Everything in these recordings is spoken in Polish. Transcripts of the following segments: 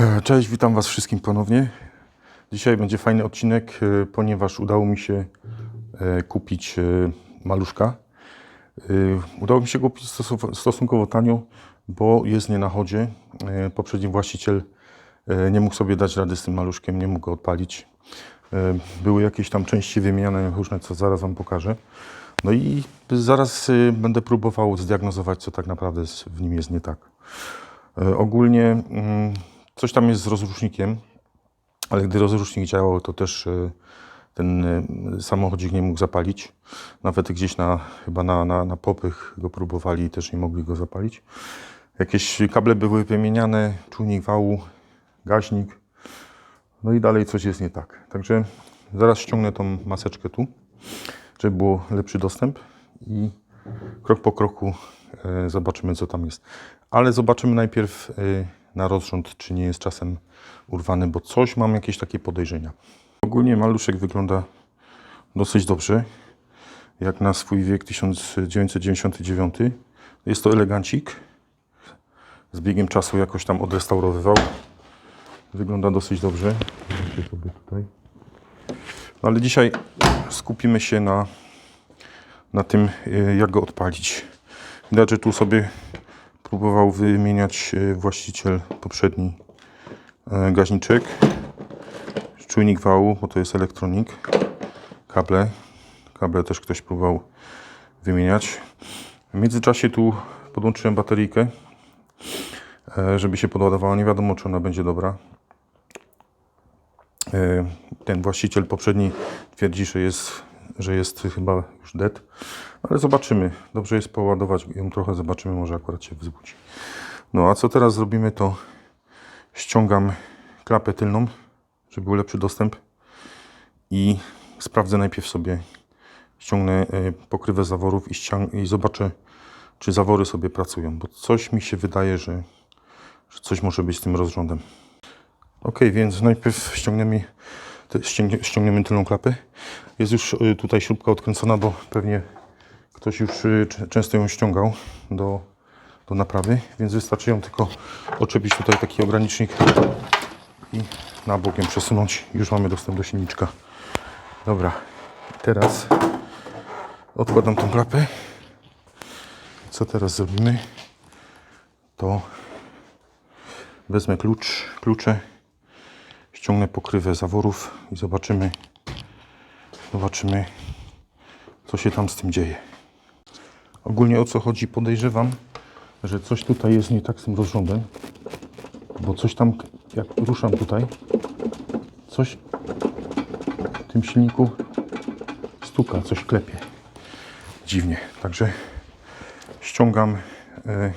E, Cześć, witam Was wszystkim ponownie. Dzisiaj będzie fajny odcinek, e, ponieważ udało mi się e, kupić maluszka. Udało mi się go kupić stosu- stosunkowo tanio, bo jest nie na chodzie. Poprzedni właściciel nie mógł sobie dać rady z tym maluszkiem, nie mógł go odpalić. Były jakieś tam części wymieniane różne, co zaraz Wam pokażę. No i zaraz będę próbował zdiagnozować, co tak naprawdę w nim jest nie tak. Ogólnie mm, coś tam jest z rozrusznikiem, ale gdy rozrusznik działał, to też e, ten e, samochodzik nie mógł zapalić. Nawet gdzieś na, chyba na, na, na popych go próbowali i też nie mogli go zapalić. Jakieś kable były wymieniane, czujnik wału, gaźnik. No i dalej coś jest nie tak. Także zaraz ściągnę tą maseczkę tu, żeby było lepszy dostęp i krok po kroku e, zobaczymy, co tam jest. Ale zobaczymy najpierw na rozrząd, czy nie jest czasem urwany, bo coś mam jakieś takie podejrzenia. Ogólnie maluszek wygląda dosyć dobrze, jak na swój wiek 1999. Jest to elegancik. Z biegiem czasu jakoś tam odrestaurowywał. Wygląda dosyć dobrze. No ale dzisiaj skupimy się na na tym, e, jak go odpalić. Widać, że tu sobie próbował wymieniać e, właściciel poprzedni e, gaźniczek, czujnik wału, bo to jest elektronik, kable, kable też ktoś próbował wymieniać. W międzyczasie tu podłączyłem bateryjkę, e, żeby się podładowała. Nie wiadomo, czy ona będzie dobra. Ten właściciel poprzedni twierdzi, że jest, że jest chyba już dead, ale zobaczymy. Dobrze jest poładować ją trochę, zobaczymy, może akurat się wzbudzi. No a co teraz zrobimy, to ściągam klapę tylną, żeby był lepszy dostęp i sprawdzę najpierw sobie, ściągnę e, pokrywę zaworów i, i zobaczę, czy zawory sobie pracują, bo coś mi się wydaje, że, że coś może być z tym rozrządem. Ok, więc najpierw ściągniemy, ściągniemy tylną klapę. Jest już y, tutaj śrubka odkręcona, bo pewnie ktoś już y, często ją ściągał do, do naprawy, więc wystarczy ją tylko oczepić tutaj taki ogranicznik i na bok ją przesunąć. Już mamy dostęp do silniczka. Dobra, teraz odkładam tą klapę. Co teraz zrobimy? To wezmę klucz, klucze ściągnę pokrywę zaworów i zobaczymy, zobaczymy, co się tam z tym dzieje. Ogólnie o co chodzi, podejrzewam, że coś tutaj jest nie tak z tym rozrządem, bo coś tam, jak ruszam tutaj, coś w tym silniku stuka, coś klepie. Dziwnie. Także ściągam e,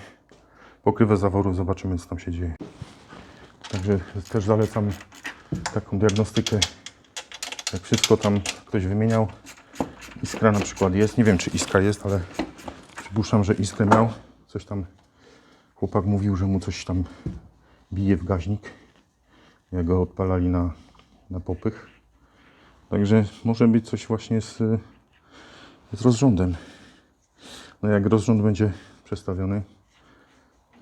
pokrywę zaworów, zobaczymy, co tam się dzieje. Także też zalecam taką diagnostykę. Jak wszystko tam ktoś wymieniał, iskra na przykład jest. Nie wiem, czy iskra jest, ale przypuszczam, że iskrę miał. Coś tam chłopak mówił, że mu coś tam bije w gaźnik. Jak go odpalali na, na popych. Także może być coś właśnie z, z rozrządem. No jak rozrząd będzie przestawiony,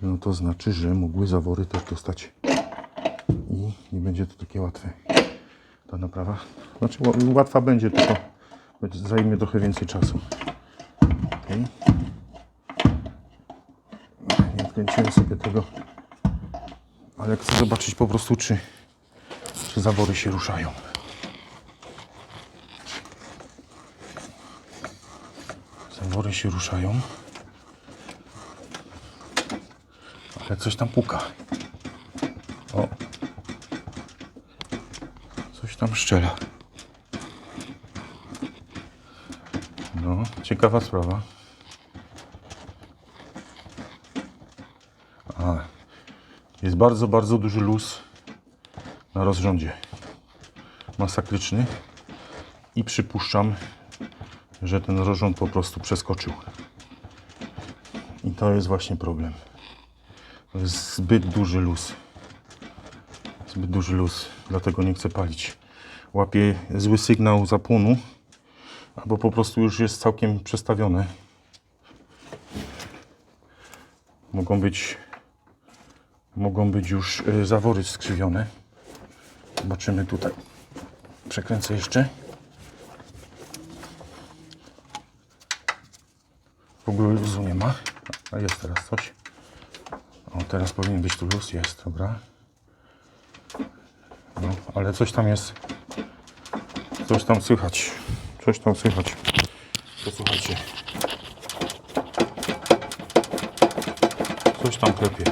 no to znaczy, że mogły zawory też dostać i nie będzie to takie łatwe ta naprawa. Znaczy ła- łatwa będzie, tylko zajmie trochę więcej czasu. Okay. Nie odkręciłem sobie tego, ale chcę zobaczyć po prostu, czy, czy zawory się ruszają. Zawory się ruszają. Ale coś tam puka. O. Tam szczela. No, ciekawa sprawa. Jest bardzo, bardzo duży luz na rozrządzie. Masakryczny. I przypuszczam, że ten rozrząd po prostu przeskoczył. I to jest właśnie problem. To jest zbyt duży luz. Zbyt duży luz, dlatego nie chcę palić. Łapię zły sygnał zapłonu, albo po prostu już jest całkiem przestawione. Mogą być mogą być już y, zawory skrzywione. Zobaczymy tutaj. Przekręcę jeszcze. W ogóle luzu nie ma. A jest teraz coś. O, teraz powinien być tu luz. Jest, dobra. No, ale coś tam jest. Coś tam słychać. Coś tam słychać. To słuchajcie. Coś tam klepie.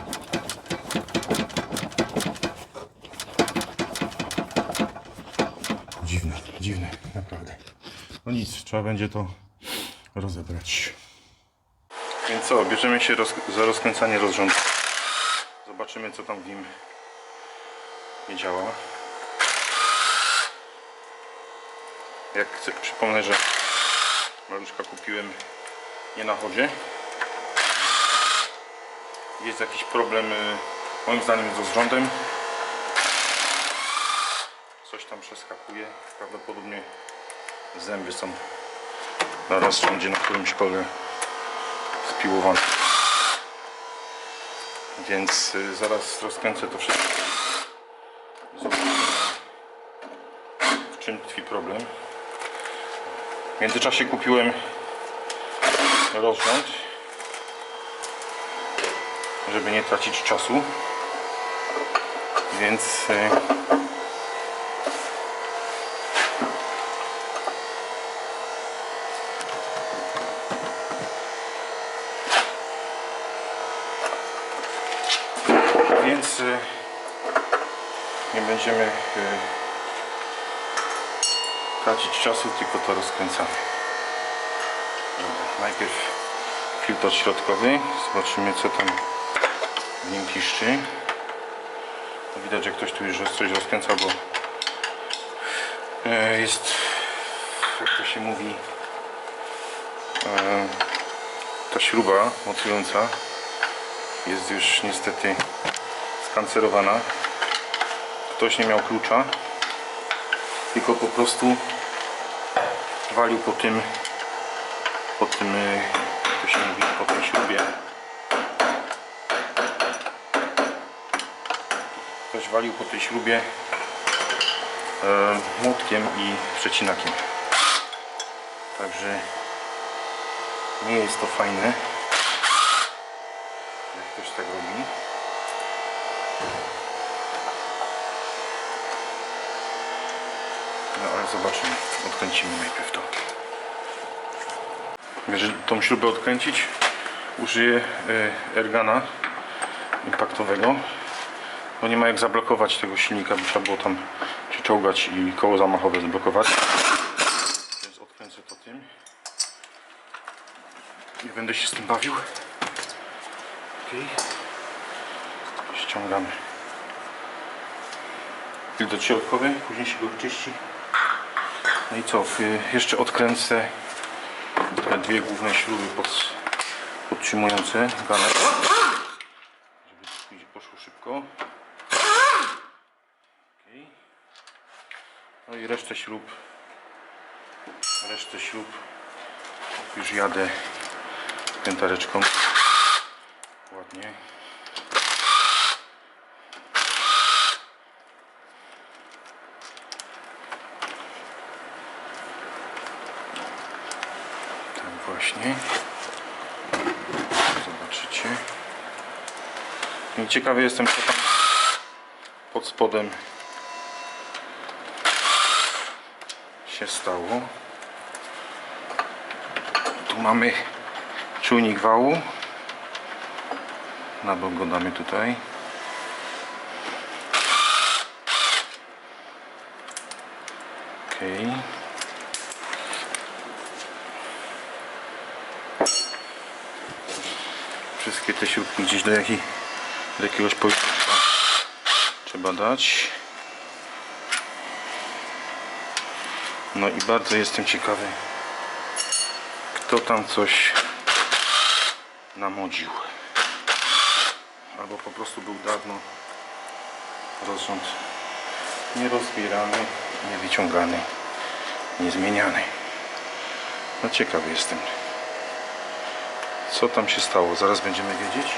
Dziwne, dziwne, naprawdę. No nic, trzeba będzie to rozebrać. Więc co, bierzemy się roz, za rozkręcanie rozrządu. Zobaczymy co tam w nim nie działa. Jak chcę, przypomnę, że maluszka kupiłem nie na chodzie. Jest jakiś problem y, moim zdaniem z rozrządem. Coś tam przeskakuje. Prawdopodobnie zęby są na rozrządzie na którymś kole spiłowane. Więc y, zaraz rozkręcę to wszystko. Zobaczymy w czym tkwi problem. W międzyczasie kupiłem rozrząd, żeby nie tracić czasu. Więc więc y, nie będziemy y, tracić czasu, tylko to rozkręcamy. Najpierw filtr środkowy. Zobaczymy co tam w nim piszczy. No, Widać, że ktoś tu już coś rozkręcał, bo e, jest, jak to się mówi, e, ta śruba mocująca jest już niestety skancerowana. Ktoś nie miał klucza, tylko po prostu walił po tym, po tym, e, to się mówi, po tej śrubie. Ktoś walił po tej śrubie e, młotkiem i przecinakiem. Także nie jest to fajne, jak ktoś tak robi. No ale zobaczymy. Odkręcimy najpierw to. Jeżeli tą śrubę odkręcić, użyję e, ergana impaktowego. Bo nie ma jak zablokować tego silnika, by trzeba było tam czołgać i koło zamachowe zblokować. Więc odkręcę to tym. I będę się z tym bawił. Okay. Ściągamy. Filtr środkowy, później się go wyczyści. No i co, jeszcze odkręcę dwie główne śruby pod, podtrzymujące ganek, żeby poszło szybko. Okej. No i resztę śrub, resztę śrub już jadę piętareczką ładnie. Właśnie. Zobaczycie. I ciekawy jestem, co tam pod spodem się stało. Tu mamy czujnik wału. Na bok go damy tutaj. Okej. Wszystkie te śrubki gdzieś do, jakiej, do jakiegoś poziomu trzeba dać. No i bardzo jestem ciekawy, kto tam coś namodził. Albo po prostu był dawno rozrząd nierozbierany, niewyciągany, niezmieniany. No ciekawy jestem. Co tam się stało? Zaraz będziemy wiedzieć.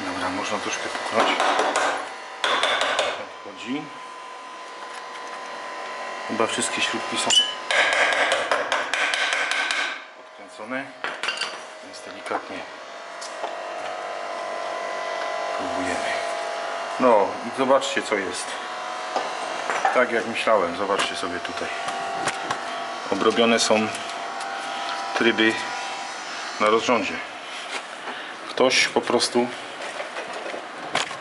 Dobra, można troszkę puknąć. Wchodzi. Chyba wszystkie śrubki są odkręcone, więc delikatnie próbujemy. No i zobaczcie co jest. Tak jak myślałem, zobaczcie sobie tutaj. Obrobione są tryby na rozrządzie. Ktoś po prostu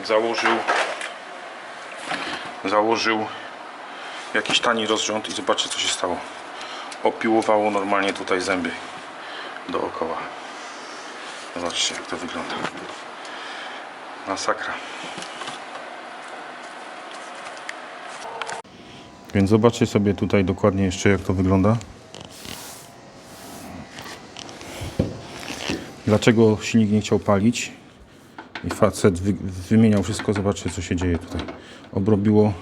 założył założył jakiś tani rozrząd i zobaczcie co się stało. Opiłowało normalnie tutaj zęby dookoła. Zobaczcie jak to wygląda. Masakra. Więc zobaczcie sobie tutaj dokładnie jeszcze jak to wygląda. Dlaczego silnik nie chciał palić? I facet wy, wymieniał wszystko. Zobaczcie co się dzieje tutaj. Obrobiło,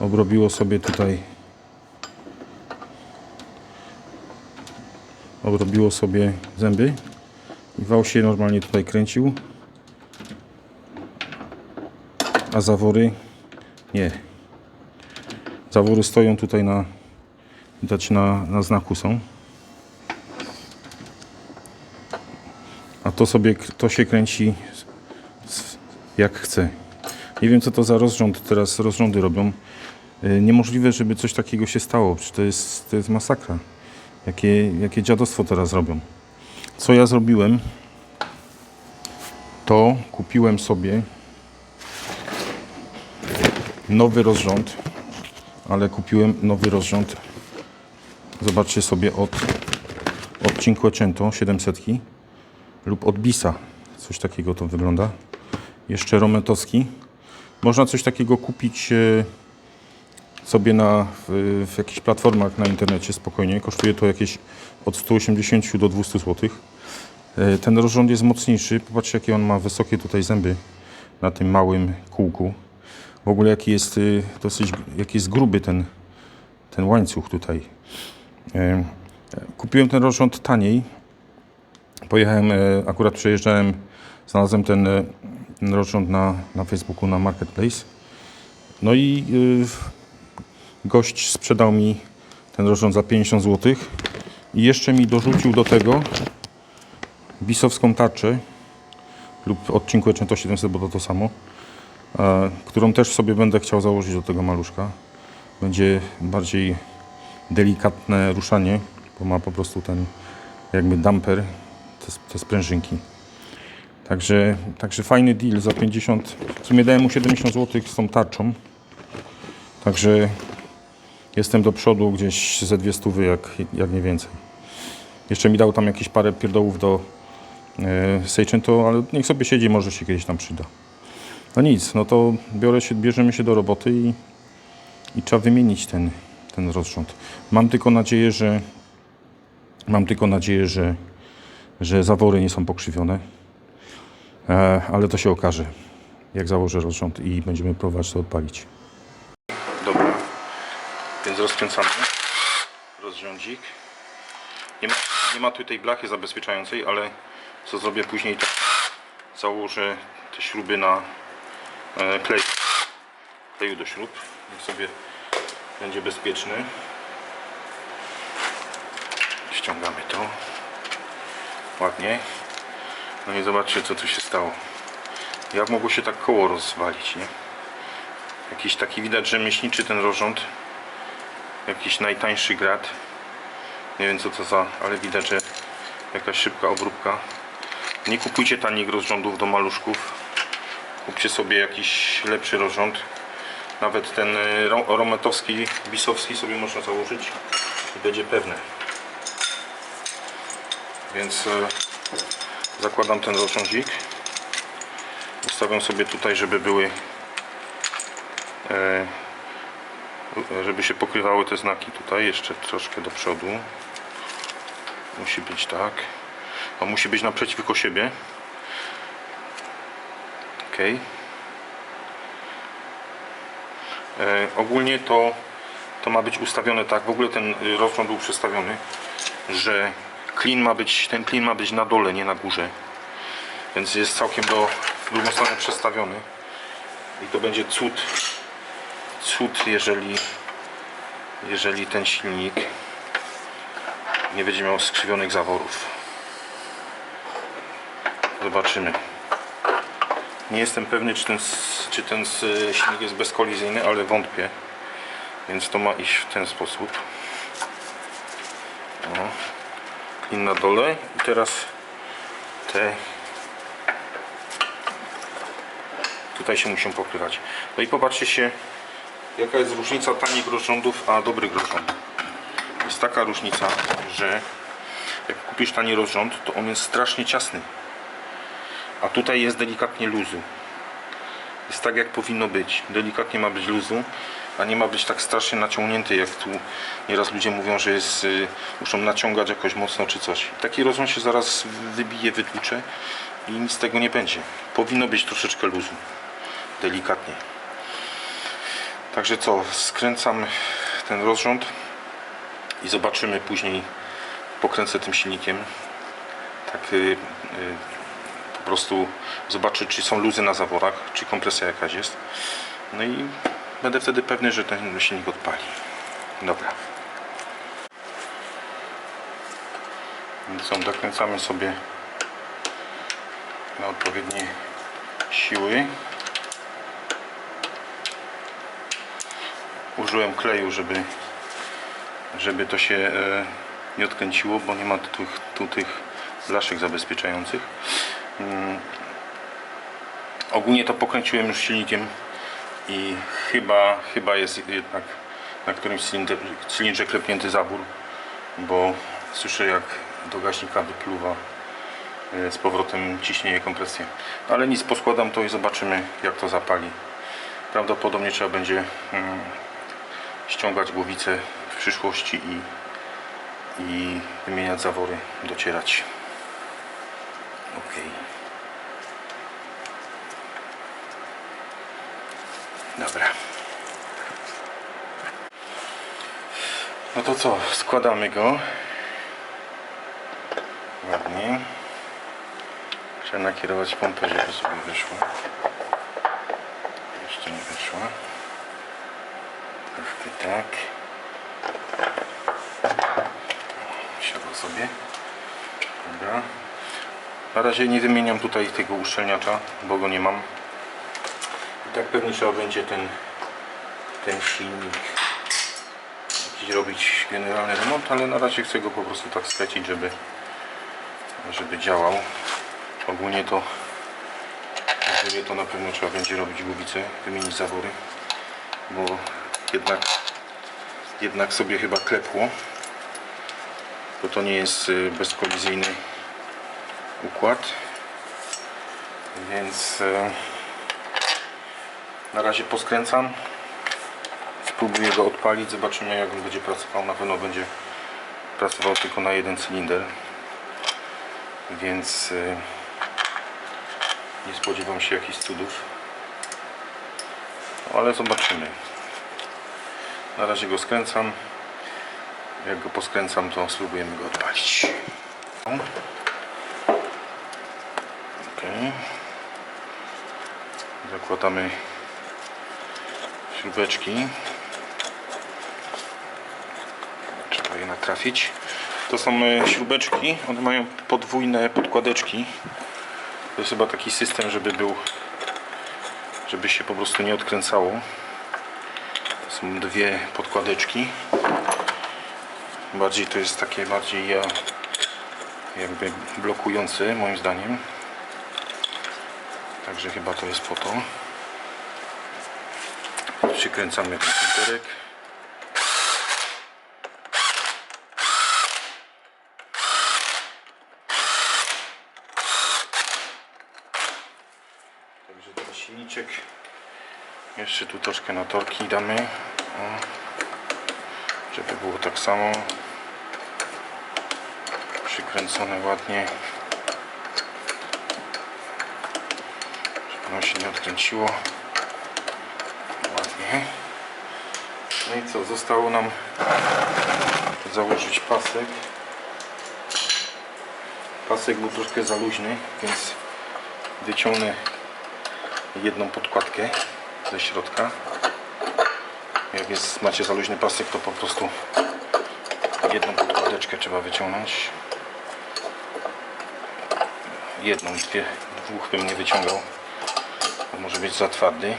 obrobiło sobie tutaj obrobiło sobie zęby i wał się normalnie tutaj kręcił a zawory nie zawory stoją tutaj na widać na, na znaku są to sobie to się kręci jak chce. Nie wiem co to za rozrząd teraz rozrządy robią. Y, niemożliwe żeby coś takiego się stało. Przecież to jest, to jest masakra. Jakie, jakie dziadostwo teraz robią. Co ja zrobiłem to kupiłem sobie nowy rozrząd, ale kupiłem nowy rozrząd. Zobaczcie sobie od, od Cinquecento 700 lub od Bisa. Coś takiego to wygląda. Jeszcze rometowski. Można coś takiego kupić e, sobie na, w, w jakichś platformach na internecie spokojnie. Kosztuje to jakieś od 180 do 200 zł. E, Ten rozrząd jest mocniejszy. Popatrzcie, jakie on ma wysokie tutaj zęby na tym małym kółku. W ogóle jaki jest y, dosyć, jaki jest gruby ten, ten łańcuch tutaj. E, Kupiłem ten rozrząd taniej. Pojechałem, e, akurat przejeżdżałem, znalazłem ten, e, ten na, na Facebooku, na Marketplace. No i y, gość sprzedał mi ten rozrząd za 50 zł i jeszcze mi dorzucił do tego bisowską tarczę lub od Cinquecento 700, bo to to samo e, którą też sobie będę chciał założyć do tego maluszka. Będzie bardziej delikatne ruszanie, bo ma po prostu ten jakby damper, te, te sprężynki. Także, także fajny deal za 50, w sumie dałem mu 70 zł z tą tarczą. Także jestem do przodu gdzieś ze dwie stówy, jak, jak nie więcej. Jeszcze mi dał tam jakieś parę pierdołów do e, Seicento, ale niech sobie siedzi, może się kiedyś tam przyda. No nic, no to biorę się, bierzemy się do roboty i, i trzeba wymienić ten, ten rozrząd. Mam tylko nadzieję, że mam tylko nadzieję, że, że zawory nie są pokrzywione, e, ale to się okaże, jak założę rozrząd i będziemy próbować to odpalić. Dobra, więc rozkręcamy rozrządzik. Nie ma, nie ma tutaj blachy zabezpieczającej, ale co zrobię później, to założę te śruby na e, klej, kleju do śrub. Niech sobie będzie bezpieczny. Ściągamy to. Ładnie. No i zobaczcie co tu się stało. Jak mogło się tak koło rozwalić, nie? Jakiś taki widać rzemieślniczy ten rozrząd. Jakiś najtańszy grat. Nie wiem co to za, ale widać, że jakaś szybka obróbka. Nie kupujcie tanich rozrządów do maluszków. Kupcie sobie jakiś lepszy rozrząd. Nawet ten ro- rometowski, bisowski sobie można założyć i będzie pewne. Więc y, zakładam ten rozrządzik. Ustawiam sobie tutaj, żeby były e, żeby się pokrywały te znaki tutaj jeszcze troszkę do przodu. Musi być tak. On musi być naprzeciwko siebie. Ok e, ogólnie to to ma być ustawione tak. W ogóle ten y, rozrząd był przestawiony że klin ma być ten klin ma być na dole nie na górze więc jest całkiem do w drugą stronę przestawiony. I to będzie cud, cud jeżeli, jeżeli ten silnik nie będzie miał skrzywionych zaworów. Zobaczymy. Nie jestem pewny, czy ten, czy ten silnik jest bezkolizyjny, ale wątpię. Więc to ma iść w ten sposób. O. Klin na dole. I teraz te tutaj się muszą pokrywać. No i popatrzcie się, jaka jest różnica tanich rozrządów, a dobrych rozrządów. Jest taka różnica, że jak kupisz tani rozrząd, to on jest strasznie ciasny. A tutaj jest delikatnie luzu. Jest tak jak powinno być. Delikatnie ma być luzu, a nie ma być tak strasznie naciągnięty, jak tu nieraz ludzie mówią, że jest, y, muszą naciągać jakoś mocno czy coś. Taki rozrząd się zaraz wybije, wytłucze i nic z tego nie będzie. Powinno być troszeczkę luzu. Delikatnie. Także co, skręcam ten rozrząd i zobaczymy później, pokręcę tym silnikiem. Tak y, y, po prostu zobaczę, czy są luzy na zaworach, czy kompresja jakaś jest. No i będę wtedy pewny, że ten silnik odpali. Dobra. Co, dokręcamy sobie na odpowiednie siły. Użyłem kleju, żeby, żeby to się e, nie odkręciło, bo nie ma tu, tych- tu tych blaszek zabezpieczających. Mm. Ogólnie to pokręciłem już silnikiem i chyba, chyba jest jednak na którymś cylindrze, cylindrze klepnięty zabór, bo słyszę jak do gaśnika wypluwa e, z powrotem ciśnienie, kompresję. Ale nic, poskładam to i zobaczymy jak to zapali. Prawdopodobnie trzeba będzie mm, ściągać głowicę w przyszłości i, i wymieniać zawory, docierać. Ok. Dobra. No to co, składamy go. Ładnie. Trzeba nakierować pompę, żeby sobie wyszła. Jeszcze nie wyszła. Troszkę tak. Siadło sobie. Dobra. Na razie nie wymieniam tutaj tego uszczelniacza, bo go nie mam. Tak pewnie trzeba będzie ten, ten silnik jakiś robić generalny remont, ale na razie chcę go po prostu tak sklecić, żeby, żeby działał. Ogólnie to ogólnie to na pewno trzeba będzie robić głowicę, wymienić zawory, bo jednak jednak sobie chyba klepło bo to nie jest y, bezkolizyjny układ więc e, na razie poskręcam. Spróbuję go odpalić. Zobaczymy jak on będzie pracował. Na pewno będzie pracował tylko na jeden cylinder. Więc e, nie spodziewam się jakichś cudów. Ale zobaczymy. Na razie go skręcam. Jak go poskręcam to spróbujemy go odpalić. Okay. zakładamy śrubeczki. Trzeba je natrafić. To są e, śrubeczki. One mają podwójne podkładeczki. To jest chyba taki system żeby był żeby się po prostu nie odkręcało. To są dwie podkładeczki. Bardziej to jest takie bardziej e, jakby blokujący moim zdaniem. Także chyba to jest po to przykręcamy ten filterek także ten silniczek. Jeszcze tu troszkę na torki damy. O, żeby było tak samo. Przykręcone ładnie. Żeby się nie odkręciło no i co zostało nam założyć pasek pasek był troszkę za luźny więc wyciągnę jedną podkładkę ze środka. Jak jest, macie za luźny pasek, to po prostu jedną podkładeczkę trzeba wyciągnąć. Jedną, dwie, dwóch bym nie wyciągał. Może być za twardy.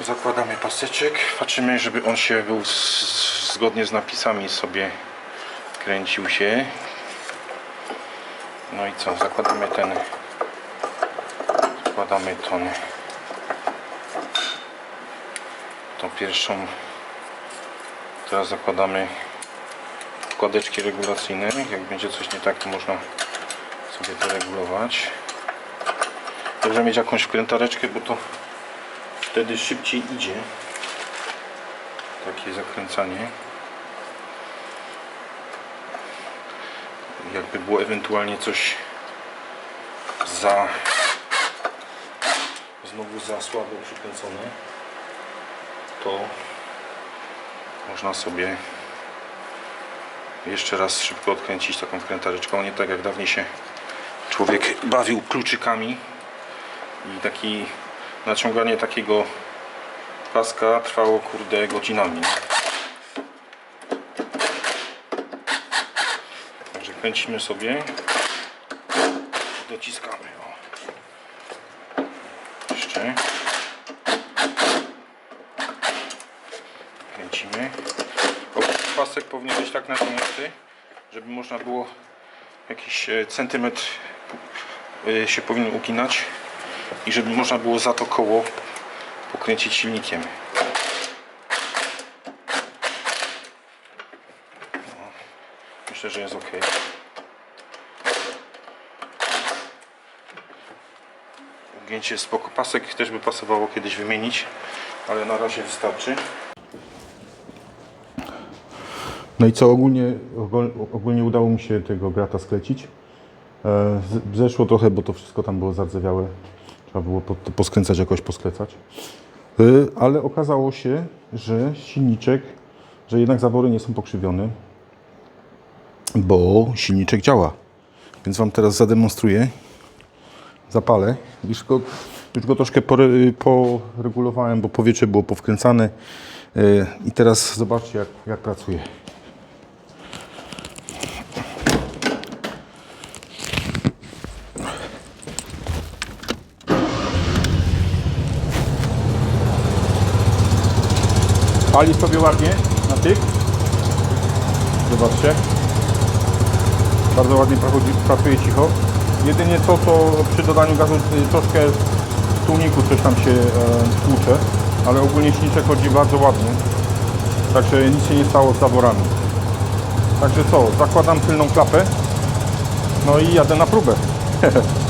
Zakładamy paseczek, patrzymy, żeby on się był zgodnie z napisami sobie kręcił się. No i co, zakładamy ten zakładamy tą tą pierwszą. Teraz zakładamy wkładeczki regulacyjne. Jak będzie coś nie tak to można sobie to regulować. Dobrze mieć jakąś wkrętareczkę bo to wtedy szybciej idzie. Takie zakręcanie. Jakby było ewentualnie coś za znowu za słabo przykręcone to można sobie jeszcze raz szybko odkręcić taką wkrętareczką. Nie tak jak dawniej się człowiek bawił kluczykami i taki naciąganie takiego paska trwało kurde godzinami Także kręcimy sobie dociskamy. O. Jeszcze. Kręcimy. O, pasek powinien być tak naciągnięty, żeby można było jakiś e, centymetr e, się powinien uginać i żeby można było za to koło pokręcić silnikiem. Myślę, że jest ok. Ugięcie spoko. Pasek też by pasowało kiedyś wymienić, ale na razie wystarczy. No i co, ogólnie, ogól- ogólnie udało mi się tego grata sklecić. E, Zeszło trochę, bo to wszystko tam było zardzewiałe. Trzeba było poskręcać, jakoś posklecać. E, Ale okazało się, że silniczek, że jednak zawory nie są pokrzywione bo silniczek działa. Więc Wam teraz zademonstruję. Zapalę. Już go, już go troszkę pore- poregulowałem, bo powietrze było powkręcane. Yy, I teraz zobaczcie, jak, jak pracuje. Pali sobie ładnie na tych. Zobaczcie. Bardzo ładnie prochodzi, pracuje cicho. Jedynie to, co przy dodaniu gazu y, troszkę w tłumniku coś tam się e, tłucze, ale ogólnie silniczek chodzi bardzo ładnie. Także nic się nie stało z zaworami. Także co, zakładam tylną klapę, no i jadę na próbę.